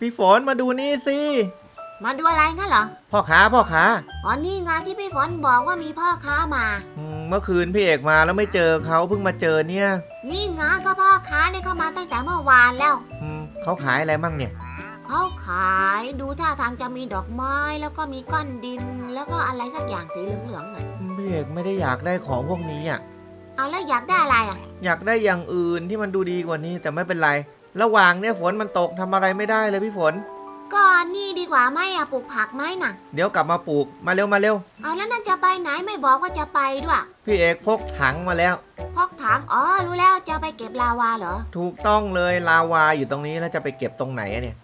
พี่ฝนมาดูนี่สิมาดูอะไรงั้นเหรอ พ่อค้าพ่อค้าอ๋อนี่ไงที่พี่ฝนบอกว่ามีพ่อค้ามา อืมเมื่อคืนพี่เอกมาแล้วไม่เจอเขาเพิ่งมาเจอเนี่ยนี่ไงก็พ่อค้าเนี่ยเข้ามาตั้งแต่เมื่อวานแล้ว อืมเขาขายอะไรมั่งเนี่ย เขาขายดูท่าทางจะมีดอกไม้แล้วก็มีก้อนดิน แล้วก็อะไรสักอย่างสีเหลืองๆน่ะพี่เอกไม่ได้อยากได้ของพวกนี้อะ เอาแล้วอยากได้อะไรอะ อยากได้อย่างอื่นที่มันดูดีกว่านี้แต่ไม่เป็นไร ระหว่างเนี่ยฝนมันตกทำอะไรไม่ได้เลยพี่ฝน ก็นี่ดีกว่าไหมอะปลูกผักไหมน่ะ เดี๋ยวกลับมาปลูกมาเร็วมาเร็ว เอาแล้วนั่นจะไปไหนไม่บอกว่าจะไปด้วยพี่เอกพกถังมาแล้ว พกถังอ๋อรู้แล้วจะไปเก็บลาวาเหรอ ถูกต้องเลยลาวาอยู่ตรงนี้แล้วจะไปเก็บตรงไหนอะเนี่ย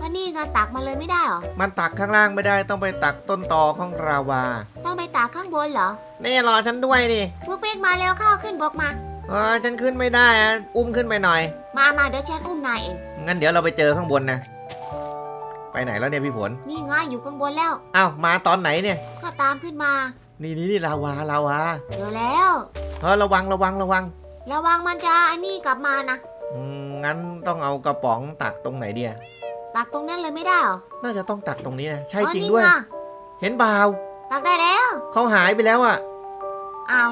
ก็นี่ไงตักมาเลยไม่ได้เหรอ มันตักข้างล่างไม่ได้ต้องไปตักต้นตอของลาวาต้องไปตักข้างบนเหรอ นี่รอฉันด้วยดิ พวกเป๊กมาแล้วเข้าขึ้นบกมา เออฉันขึ้นไม่ได้อะอุ้มขึ้นไปหน่อย มามาเดี๋ยวฉันอุ้มนายเอง งั้นเดี๋ยวเราไปเจอข้างบนนะ ไปไหนแล้วเนี่ยพี่ฝนนี่ไงอยู่ข้างบนแล้ว อ้าวมาตอนไหนเนี่ย ก็ตามขึ้นมา นี่นี่นี่ลาวาลาวาเดี๋ยวแล้ว เออระวังระวังระวัง ระวังมันจะอันนี้กลับมานะ อืมงั้นต้องเอากระป๋องตักตรงไหนเดียตักตรงนั้นเลยไม่ได้เหรอน่าจะต้องตักตรงนี้นะ ใช่อ๋อจริงนี่ด้วยไเห็นเปล่าตักได้แล้ว เขาหายไปแล้วอะ อ้าว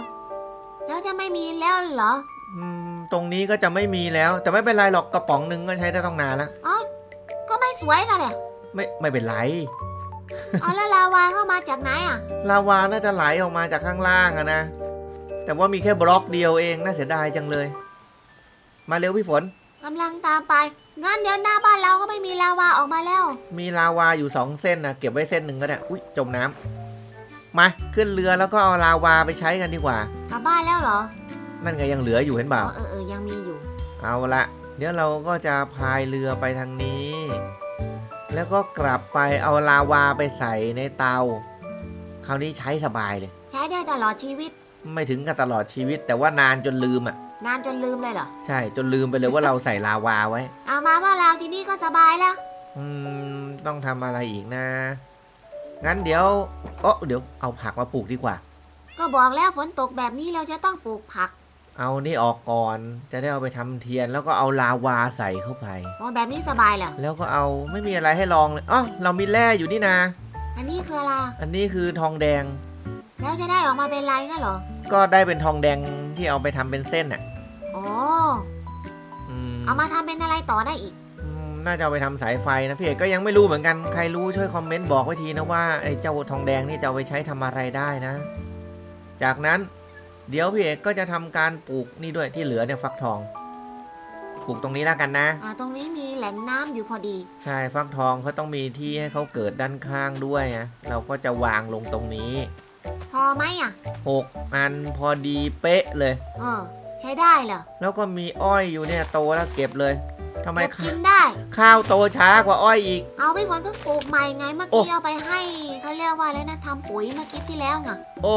แล้วจะไม่มีแล้วเหรออืมตรงนี้ก็จะไม่มีแล้ว แต่ไม่เป็นไรหรอกกระป๋องหนึ่งก็ใช้ได้ต้องนานแล้วเอ้าก็ไม่สวยแล้วเนี่ยไม่ไม่เป็นไร เอาแล้วลาวาเข้ามาจากไหนอะ ลาวาน่าจะไหลออกมาจากข้างล่างอะนะ แต่ว่ามีแค่บล็อกเดียวเองน่าเสียดายจังเลย มาเร็วพี่ฝน กำลังตามไป งั้นเดี๋ยวหน้าบ้านเราก็ไม่มีลาวาออกมาแล้ว มีลาวาอยู่สองเส้นนะเก็บไว้เส้นหนึ่งก็ได้ อุ้ยจมน้ำ มาขึ้นเรือแล้วก็เอาลาวาไปใช้กันดีกว่า กลับบ้านแล้วเหรอนั่นไงยังเหลืออยู่เห็นเปอ๋ล่าอเออเออยังมีอยู่ เอาละเดี๋ยวเราก็จะพายเรือไปทางนี้ แล้วก็กลับไปเอาลาวาไปใส่ในเตา คราวนี้ใช้สบายเลย ใช้ได้ตลอดชีวิต ไม่ถึงกับตลอดชีวิต แต่ว่านานจนลืมอะ นานจนลืมเลยเหรอ ใช่จนลืมไปเลยว่าเราใส่ลาวาไว้ เอามาว่าเราที่นี่ก็สบายแล้ว อืม ต้องทำอะไรอีกนะ งั้นเดี๋ยวเอ๋อเดี๋ยวเอาผักมาปลูกดีกว่า ก็บอกแล้วฝนตกแบบนี้เราจะต้องปลูกผักเอานี่ออกก่อนจะได้เอาไปทำเทียน แล้วก็เอาลาวาใส่เข้าไปอ๋อแบบนี้สบายเหรอแล้วก็เอาไม่มีอะไรให้ลองเลยอ๋อเรามีแร่อยู่นี่นาอันนี้คืออะไรอันนี้คือทองแดง แล้วจะได้ออกมาเป็นไรงั้นเหรอก็ได้เป็นทองแดงที่เอาไปทำเป็นเส้นอะอ๋ออืมเอามาทำเป็นอะไรต่อได้อีกอืม น่าจะเอาไปทำสายไฟนะพี่เอกก็ยังไม่รู้เหมือนกันใครรู้ช่วยคอมเมนต์บอกไว้ทีนะว่าไอ้เจ้าทองแดงนี่จะเอาไปใช้ทำอะไรได้นะ จากนั้นเดี๋ยวพี่เอกก็จะทำการปลูกนี่ด้วยที่เหลือเนี่ยฟักทองปลูกตรงนี้แล้วกันนะอ่าตรงนี้มีแหล่งน้ำอยู่พอดี ใช่ฟักทองเขาต้องมีที่ให้เขาเกิดด้านข้างด้วยนะเราก็จะวางลงตรงนี้ พอไหมอะหกอันพอดีเป๊ะเลย เออ ใช้ได้เหรอแล้วก็มีอ้อยอยู่เนี่ยโตแล้วเก็บเลย ทำไมเก็บข้ากินได้ ข้าวโตช้ากว่าอ้อยอีก เอาพี่ฝนเพิ่งปลูกใหม่ไงเมื่อโอ้กี้เอาไปให้เขาเรียกว่าอะไรนะทำปุ๋ยเมื่อกี้ที่แล้วไงโอ้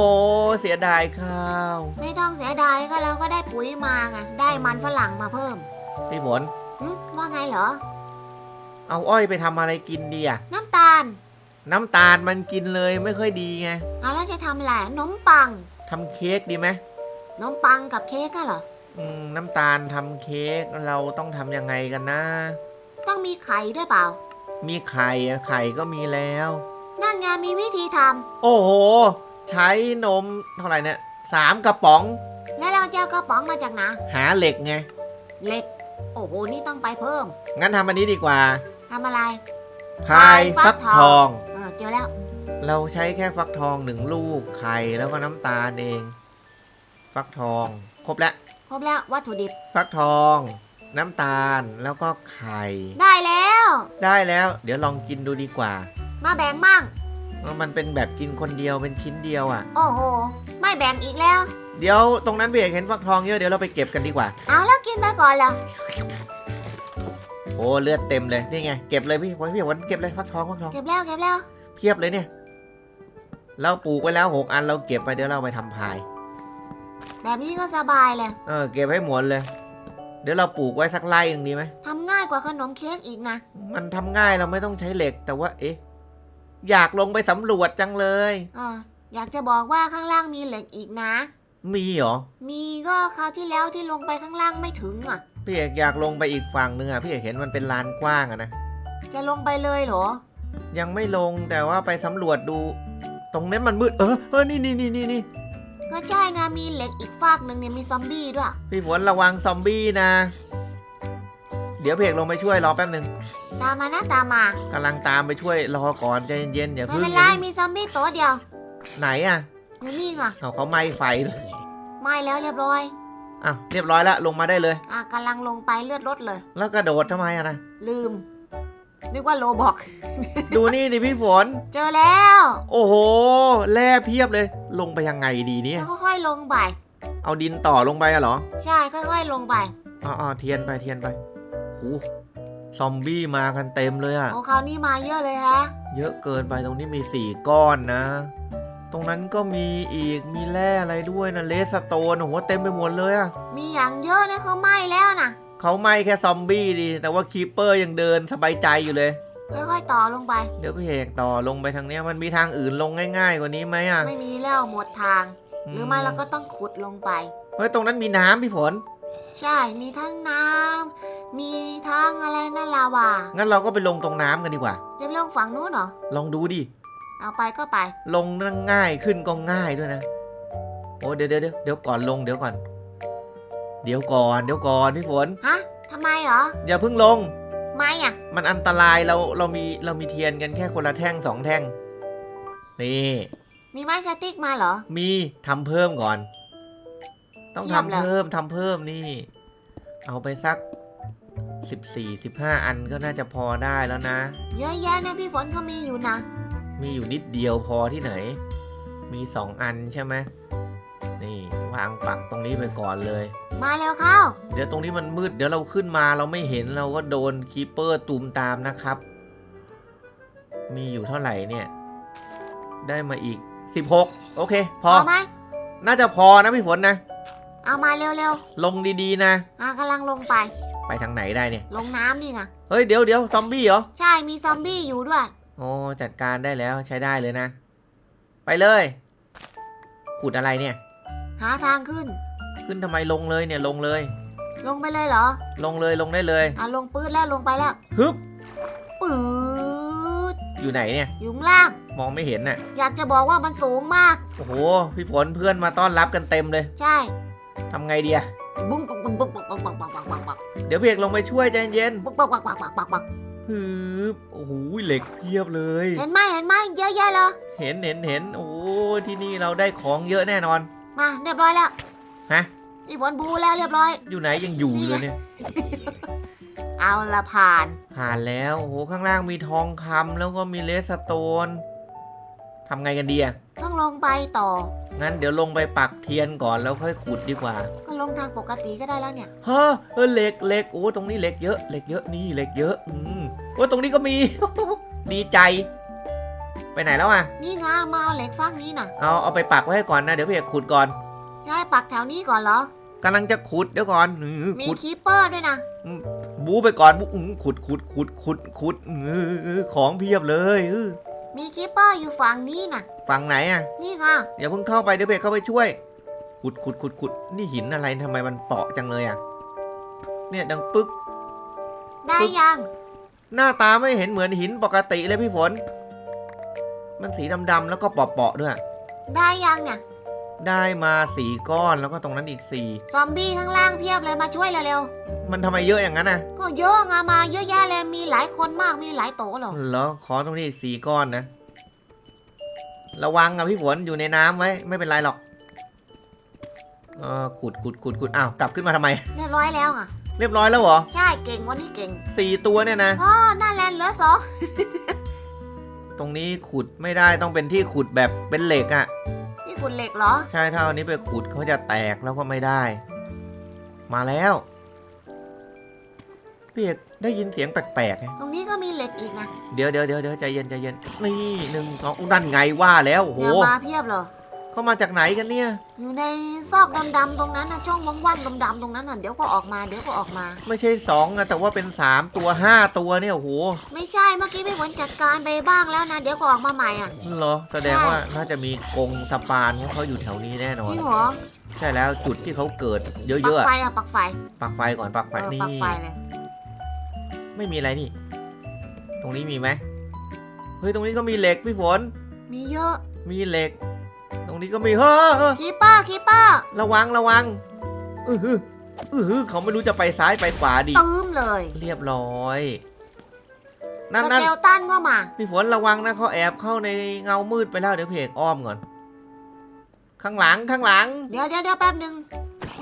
เสียดายข้าว ไม่ต้องเสียดายก็เราก็ได้ปุ๋ยมาไงได้มันฝรั่งมาเพิ่มพี่ฝนหึว่าไงเหรอ เอาอ้อยไปทำอะไรกินดีอะน้ำตาล น้ำตาลมันกินเลยไม่ค่อยดีไงเอาแล้วจะทำอะไรขนมปังทำเค้กดีไหมขนมปังกับเค้กก็เหรอ อืมน้ำตาลทำเค้กเราต้องทำยังไงกันนะ ต้องมีไข่ด้วยเปล่า มีไข่อะไข่ก็มีแล้ว นั่นไงมีวิธีทโอ้โห ใช้นมเท่าไหร่เนี่ยสามกระป๋องำแล้วเราจะเอากระป๋องมาจากไหนหาเหล็กไง เหล็ก โอ้โห นี่ต้องไปเพิ่มงั้นทำอันนี้ดีกว่า ทำอะไร พายฟักทอง เออเจอแล้ว เราใช้แค่ฟักทองหนึ่งลูก ไข่แล้วก็น้ำตาลเอง ฟักทอง ครบแล้วค รบแล้ววัตถุดิบฟักทอง น้ำตาลแล้วก็ไข่ได้แล้ว ได้แล้ว เดี๋ยวลองกินดูดีกว่ามาแบ่งมั่งว่ามันเป็นแบบกินคนเดียวเป็นชิ้นเดียวอะ โอ้โห ไม่แบ่งอีกแล้ว เดี๋ยวตรงนั้นพี่เอกเห็นฟักทองเยอะเดี๋ยวเราไปเก็บกันดีกว่า เอาแล้วกินไปก่อนเหรอโอ้เลือดเต็มเลยนี่ไงเก็บเลยพี่วันพี่วันเก็บเลยฟักทองฟักทองเก็บแล้วเก็บแล้วเพียบเลยเนี่ย เราปลูกไว้แล้วหกอันเราเก็บไปเดี๋ยวเราไปทำพาย แบบนี้ก็สบายเลยเออเก็บให้หมดเลย เดี๋ยวเราปลูกไว้สักไร่หนึ่งดีไหม ทำง่ายกว่าขนมเค้กอีกนะ มันทำง่ายเราไม่ต้องใช้เหล็กแต่ว่า เอ๊ะ อยากลงไปสำรวจจังเลย เออ อยากจะบอกว่าข้างล่างมีเหล็กอีกนะ มีเหรอ มีก็คราวที่แล้วที่ลงไปข้างล่างไม่ถึงอะ พี่เอกอยากลงไปอีกฝั่งหนึ่งอะ พี่เอกเห็นมันเป็นลานกว้างอะนะ จะลงไปเลยเหรอ ยังไม่ลงแต่ว่าไปสำรวจดู ตรงนั้นมันมืด เออ เออ นี่นี่นี่นี่นี่ ก็ใช่ไงมีเหล็กอีกฟากหนึ่งเนี่ยมีซอมบี้ด้วย พี่ฝนระวังซอมบี้นะ เดี๋ยวเพกลงไปช่วยรอแป๊บหนึ่งตามมานะตามมากำลังตามไปช่วยรอก่อนใจเย็นๆอย่าไม่เพึ่งเป็นอไรย่าเพิ่งมีซอมบี้ตัวเดียวไหนอะอยู่นี่ไงเอาเขาไหม้ไฟเลยไม่แล้วเรียบร้อยอะเรียบร้อยแล้วลงมาได้เลย อะกำลังลงไปเลือดลดเลย แล้วกระโดดทำไมอะนะลืม นึกว่าโลบอก ดูนี่ดิพี่ฝน เจอแล้วโอ้โห แร่เพียบเลย ลงไปยังไงดีเนี่ยแล้วค่อยๆลงไป เอาดินต่อลงไปอะเหรอใช่ค่อยๆลงไป อ๋อๆเทียนไปเทียนไปโอ้ซอมบี้มากันเต็มเลยอะโอ้คราวนี้มาเยอะเลยฮะ เยอะเกินไปตรงนี้มีสี่ก้อนนะ ตรงนั้นก็มีอีกมีแร่อะไรด้วยนะเลสโตนโอ้โหเต็มไปหมดเลยอะมีอย่างเยอะนะเขาไหม้แล้วนะ เขาไม่แค่ซอมบี้ดี แต่ว่าคีปเปอร์ยังเดินสบายใจอยู่เลย ค่อยๆต่อลงไป เดี๋ยวพี่เอกต่อลงไปทางเนี้ยมันมีทางอื่นลงง่ายๆ กว่านี้ไหมอะไม่มีแล้วหมดทาง หรือไม่เราก็ต้องขุดลงไป เฮ้ยตรงนั้นมีน้ำพี่ฝน ใช่ มีทั้งน้ำมีทั้งอะไรนั่นลาวา งั้นเราก็ไปลงตรงน้ำกันดีกว่า จะไปลงฝั่งนู้นเหรอ ลองดูดิ เอาไปก็ไป ลงนั่งง่ายขึ้นก็ง่ายด้วยนะ โอ้เดี๋ยวเดี๋ยวเดี๋ยวเดี๋ยวก่อนลงเดี๋ยวก่อน เดี๋ยวก่อนเดี๋ยวก่อนพี่ฝน ฮะทำไมเหรออย่าเพิ่งลง ไม่อะ มันอันตรายเราเรามีเรามีเทียนกันแค่คนละแท่งสองแท่ง นี่ มีไม้สติ๊กมาเหรอ มีทำเพิ่มก่อน ต้องเยี่ยมทำเลยเพิ่มทำเพิ่มนี่ เอาไปสักสิบสี่สิบห้าอันก็น่าจะพอได้แล้วนะ เยอะแยะนะพี่ฝนก็มีอยู่นะ มีอยู่นิดเดียวพอที่ไหน มีสองอันใช่ไหมนี่ วางปักตรงนี้ไปก่อนเลย มาแล้วเข้า เดี๋ยวตรงนี้มันมืดเดี๋ยวเราขึ้นมาเราไม่เห็นเราก็โดนคีเปอร์ตูมตามนะครับ มีอยู่เท่าไหร่เนี่ย ได้มาอีก 16 โอเค พอ เอาไหมน่าจะพอนะพี่ฝนนะ เอามาเร็วลงดีๆนะ ๆอะกำลังลงไป ไปทางไหนได้เนี่ย ลงน้ำนี่ไงเฮ้ยเดี๋ยวเดี๋ยวซอมบี้เหรอ ใช่มีซอมบี้อยู่ด้วย โอ้จัดการได้แล้วใช้ได้เลยนะ ไปเลย ขุดอะไรเนี่ย หาทางขึ้น ขึ้นทำไมลงเลยเนี่ยลงเลย ลงไปเลยเหรอ ลงเลยลงได้เลยอะลงปื๊ดแล้วลงไปแล้วฮึบปื๊ดอยู่ไหนเนี่ย อยู่ข้างล่าง มองไม่เห็นน่ะ อยากจะบอกว่ามันสูงมาก โอ้โห พี่ฝนเพื่อนมาต้อนรับกันเต็มเลยใช่ ทำไงดีอะบุ้งบุ้งบุ้งบุ้งบุ้งบุ้งบุ้งบุ้งบุ้งบุ้งบุ้งเดี๋ยวพี่เอกลงไปช่วยใจเย็นบุ้งบุ้งบุ้งบุ้งบุ้งบุ้งบุ้งฮึบโอ้โหเหล็กเพียบเลย เห็นไหมเห็นไหมเยอะแยะเลยเห็นเห็นเห็นโอ้โหที่นี่เราได้ของเยอะแน่นอน มาเรียบร้อยแล้วฮะพี่ฝนบูแล้วเรียบร้อย อยู่ไหนยังอยู่เลยเนี่ย เอาละผ่าน ผ่านแล้วโอ้โหข้างล่างมีทองคำแล้วก็มีเลสโตนทำไงกันดีอะต้องลงไปต่อ งั้นเดี๋ยวลงไปปักเทียนก่อนแล้วค่อยขุดดีกว่า ก็ลงทางปกติก็ได้แล้วเนี่ยเฮ้อเออเหล็กเหล็กโอ้ตรงนี้เหล็กเยอะเหล็กเยอะนี่เหล็กเยอะ อืมโอ้ตรงนี้ก็มี ดีใจ ไปไหนแล้วอะ นี่ไงมาเอาเหล็กฟางนี้น่ะเอาเอาไปปักไว้ให้ก่อนนะ เดี๋ยวพี่เอกขุดก่อนใช่ปักแถวนี้ก่อนเหรอกำลังจะขุดเดี๋ยวก่อนอือมีขุดคีปเปอร์ด้วยนะบูไปก่อนบูอื้อขุดขุดขุดขุดขุดอือของเพียบเลยอื้อมีคีปเปอร์อยู่ฝั่งนี้น่ะฝั่งไหนอะ นี่ไงอย่าเพิ่งเข้าไปเดี๋ยวพี่เอกเข้าไปช่วย ขุดขุดขุดขุดนี่หินอะไรทำไมมันเปาะจังเลยอะ เนี่ยดังปึ๊ก ได้ยัง หน้าตาไม่เห็นเหมือนหินปกติเลยพี่ฝน มันสีดำๆแล้วก็เปาะๆด้วย ได้ยังเนี่ยได้มาสี่ก้อนแล้วก็ตรงนั้นอีกสี่ซอมบี้ข้างล่างเพียบเลยมาช่วยเร็วมันทำไมเยอะอย่างนั้นน่ะๆก็เยอะไงมาเยอะแยะเลยมีหลายคนมากมีหลายโตเหรอเหรอขอตรงนี้อีกสี่ก้อนนะ ระวังอะพี่ฝนอยู่ในน้ำไว้ ไม่เป็นไรหรอกเออขุดขุดขุดขุดอ้าวกลับขึ้นมาทำไม เรียบร้อยแล้วอะเรียบร้อยแล้วเหรอใช่เก่งวันนี้เก่งสี่ตัวเนี่ยนะอ๋อน่าแลนเหลือสอง ตรงนี้ขุดไม่ได้ต้องเป็นที่ขุดแบบเป็นเหล็กอะนี่คุณเหล็กเหรอ ใช่ถ้าเอานี้ไปขุดเขาจะแตกแล้วก็ไม่ได้ มาแล้วพี่เอกได้ยินเสียงแปลกๆไงตรงนี้ก็มีเหล็กอีกนะเดี๋ยวเดี๋ยวเดี๋ยวเดี๋ยวใจเย็นใจเย็นนี่หนึ่งสองอุ้ยนั่นไงว่าแล้วโอ้โหเดี๋ยวมาเพียบเลย เขามาจากไหนกันเนี่ย อยู่ในซอกดำๆตรงนั้นนะช่องว่างๆดำๆตรงนั้นน่ะเดี๋ยวก็ออกมาเดี๋ยวก็ออกมา ไม่ใช่สองนะแต่ว่าเป็นสามตัวห้าตัวเนี่ยโอ้โหไม่ใช่เมื่อกี้พี่ฝนจัดการไปบ้างแล้วนะเดี๋ยวก็ออกมาใหม่อะเหรอแสดงว่าน่าจะมีกรงสปานของเขาอยู่แถวนี้แน่นอจนริงเหรอใช่แล้วจุดที่เขาเกิดเยปักอะๆไฟอะอะปักไฟปักไฟก่อนปักไฟเออนี่ปักไฟเลยไม่มีอะไรนี่ ตรงนี้มีไหมเฮ้ยตรงนี้ก็มีเหล็กพี่ฝนมีเยอะมีเหล็ก ตรงนี้ก็มีเฮ้อคีเปอร์คีเปอร์ระวังระวังอือหืออือหือเขาไม่รู้จะไปซ้ายไปขวาดิตื้มเลย เรียบร้อยสนั่นนั่นเกลตันก็มาพี่ฝนระวังนะเขาแอบเข้าในเงามืดไปแล้วเดี๋ยวเพกอ้อมก่อน ข้างหลังข้างหลัง เดี๋ยวเดี๋ยวเดี๋ยวแป๊บหนึ่ง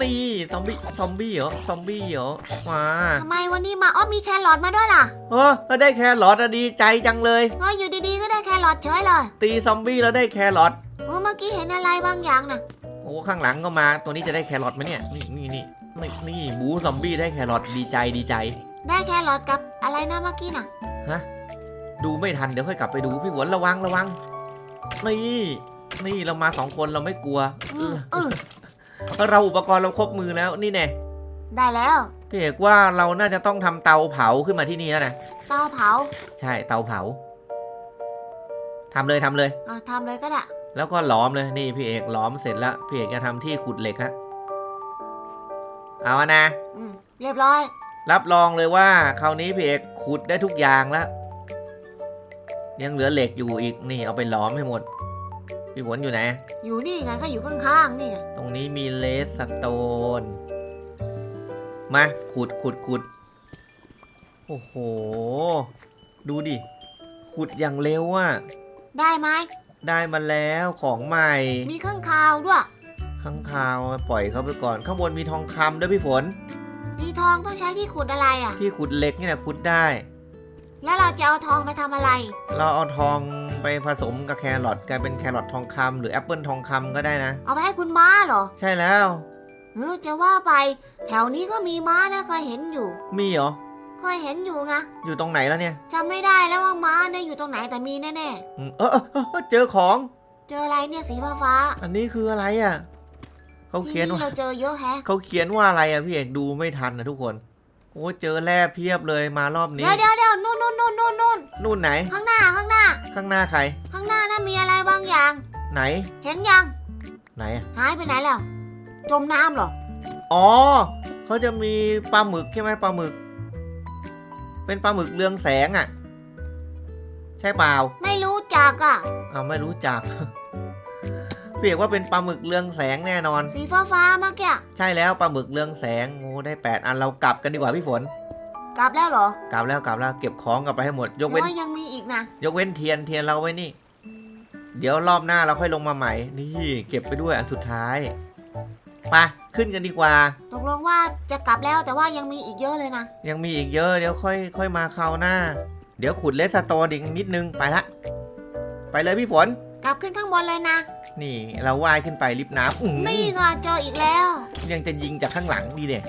นี่ซอมบี้ซอมบี้เหรอซอมบี้เหรอมาทำไมวันนี้มาอ้อมีแครอทมาด้วยล่ะเออแล้วได้แครอทอะดีใจจังเลยเฮ้ยอยู่ดีๆก็ได้แครอทเฉยเลยตีซอมบี้แล้วได้แครอทเออเมื่อกี้เห็นอะไรบางอย่างนะโอ้ข้างหลังก็มาตัวนี้จะได้แครอทไหมเนี่ยนี่นี่นี่นี่นี่บูซอมบี้ได้แครอทดีใจดีใจ ได้แครอทกับอะไรนะเมื่อกี้น่ะดูไม่ทันเดี๋ยวค่อยกลับไปดูพี่ฝนระวังระวังนี่ นี่เรามาสองคนเราไม่กลัวอืมเออเออเราอุปกรณ์เราครบมือแล้วนี่แน่ได้แล้ว พี่เอกว่าเราน่าจะต้องทำเตาเผาขึ้นมาที่นี่แล้วนะเตาเผาใช่เตาเผาทำเลยทำเลย เออทำเลยก็ได้แล้วก็หลอมเลยนี่พี่เอกหลอมเสร็จแล้วพี่เอกจะทำที่ขุดเหล็กแล้วเอาอะนะ อืมเรียบร้อย รับรองเลยว่าคราวนี้พี่เอกขุดได้ทุกอย่างแล้วยังเหลือเหล็กอยู่อีกนี่เอาไปหลอมให้หมด พี่ฝนอยู่ไหน อยู่นี่ไงก็อยู่ข้างๆนี่ไงตรงนี้มีเลสสโตน มาขุดขุดขุดโอ้โห ดูดิ ขุดอย่างเร็วอะได้ไหม ได้มาแล้วของใหม่ มีข้างคาวด้วยข้างคาวปล่อยเขาไปก่อน ข้างบนมีทองคำด้วยพี่ฝน มีทองต้องใช้ที่ขุดอะไรอะ ที่ขุดเหล็กนี่แหละขุดได้ แล้วเราจะเอาทองไปทำอะไร เราเอาทอง ไปผสมกับแครอทกลายเป็นแครอททองคำหรือแอปเปิลทองคำก็ได้นะ เอาไปให้คุณม้าเหรอใช่แล้ว เออจะว่าไป แถวนี้ก็มีม้านะเคยเห็นอยู่ มีเหรอ เคยเห็นอยู่ไงอยู่ตรงไหนแล้วเนี่ยจำไม่ได้แล้วว่าม้าเนี่ยอยู่ตรงไหนแต่มีแน่อืมเออเออเออเออเจอของ ๆ เจออะไรเนี่ยสีฟ้าฟ้าอันนี้คืออะไรอะเขาๆที่เขียนนี่ว่า เราเจอเยอะแฮะ เขาเขียนว่าอะไรอะพี่เอกดูไม่ทันนะทุกคน โอ้เจอแร่เพียบเลยมารอบนี้ เดี๋ยวเดี๋ยวเดี๋ยวนู่นนู่นนู่นนู่นนู่นนู่นไหน ข้างหน้าข้างหน้า ข้างหน้าใคร ข้างหน้านั่นมีอะไรบางอย่าง ไหน เห็นยัง ไหนอะหายไปไหนแล้ว จมน้ำเหรอ อ๋อเขาจะมีปลาหมึกใช่ไหมปลาหมึก เป็นปลาหมึกเรืองแสงอะใช่เปล่า ไม่รู้จักอะอ้าวไม่รู้จัก พี่เอกว่าเป็นปลาหมึกเรืองแสงแน่นอน สีฟ้าฟ้าๆเมื่อกี้ใช่แล้วปลาหมึกเรืองแสงโอ้ได้แปดอันเรากลับกันดีกว่าพี่ฝน กลับแล้วเหรอกลับแล้วกลับแล้วเก็บของกลับไปให้หมด ยกหรืเว้อนว่ายังมีอีกนะยกเว้นเทียนเทียนเราไว้นี่ เดี๋ยวรอบหน้าเราค่อยลงมาใหม่ นี่เก็บไปด้วยอันสุดท้ายไปขึ้นกันดีกว่า ตกลงว่าจะกลับแล้วแต่ว่ายังมีอีกเยอะเลยนะยังมีอีกเยอะเดี๋ยวค่อยค่อยมาคราวหน้า เดี๋ยวขุดเลสโตนอีกนิดนึงไปละ ไปเลยพี่ฝน กลับขึ้นข้างบนเลยนะ นี่เราว่ายขึ้นไปลิฟต์น้ำอื้อหือนี่ก็เจออีกแล้ว ยังจะยิงจากข้างหลังดีเนี่ย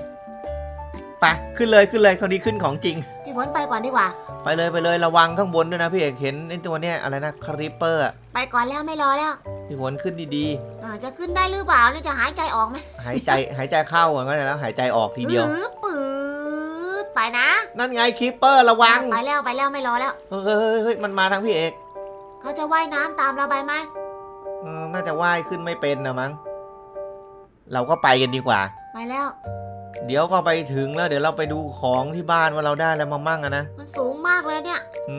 ไปขึ้นเลยขึ้นเลยคราวนี้ขึ้นของจริง พี่ฝนไปก่อนดีกว่า ไปเลยไปเลยระวังข้างบนด้วยนะพี่เอกเห็นไอ้ตัวเนี้ยอะไรนะคริปเปอร์ไปก่อนแล้วไม่รอแล้วพี่ฝนขึ้นดีเออจะขึ้นได้หรือเปล่าเนี่ยจะหายใจออกไหมๆ หายใจ หายใจเข้าก่อนก็ได้แล้วหายใจออกทีเดียวหรือปืดไปนะนั่นไงคริปเปอร์ระวัง ไปแล้วไปแล้วไม่รอแล้ว เฮ้ยเฮ้ยเฮ้ยมันมาทางพี่เอก เขาจะว่ายน้ำตามเราไปไหมเออน่าจะว่ายขึ้นไม่เป็นนะมั้ง เราก็ไปกันดีกว่า ไปแล้ว เดี๋ยวก็ไปถึงแล้ว เดี๋ยวเราไปดูของที่บ้านว่าเราได้อะไรมามั่งอะนะ มันสูงมากเลยเนี่ยอื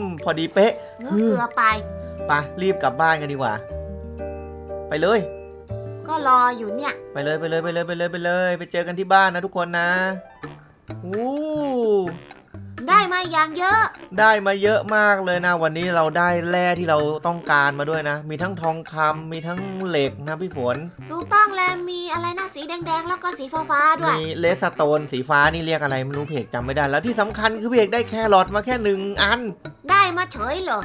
ม พอดีเป๊ะเนื้อเกลือไป ไปรีบกลับบ้านกันดีกว่า ไปเลย ก็รออยู่เนี่ย ไปเลยไปเลยไปเลยไปเลยไปเลย ไปเจอกันที่บ้านนะทุกคนนะอู้ได้ มาอย่างเยอะ ได้มาเยอะมากเลยนะ วันนี้เราได้แร่ที่เราต้องการมาด้วยนะ มีทั้งทองคำมีทั้งเหล็กนะพี่ฝน ถูกต้องแล้วมีอะไรนะสีแดงๆ แล้วก็สีฟ้าๆด้วย มีเลสโตนสีฟ้านี่เรียกอะไรไม่รู้เพกจำไม่ได้ แล้วที่สำคัญคือเพกได้แครอทมาแค่หนึ่งอัน ได้มาเฉยเลย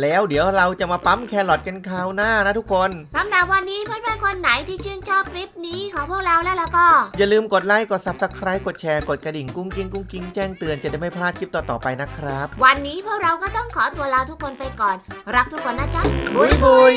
แล้วเดี๋ยวเราจะมาปั๊มแครอทกันคราวหน้านะทุกคนสำหรับวันนี้เพื่อนๆคนไหนที่ชื่นชอบคลิปนี้ของพวกเราแล้วแล้วก็ อย่าลืมกดไลค์กด subscribe กดแชร์กดกระดิ่งกุ้งกิ้งกุ้งกิ้งแจ้งเตือนจะได้ไม่พลาดคลิปต่อๆไปนะครับ วันนี้พวกเราก็ต้องขอตัวลาทุกคนไปก่อน รักทุกคนนะจ๊ะบุยบุย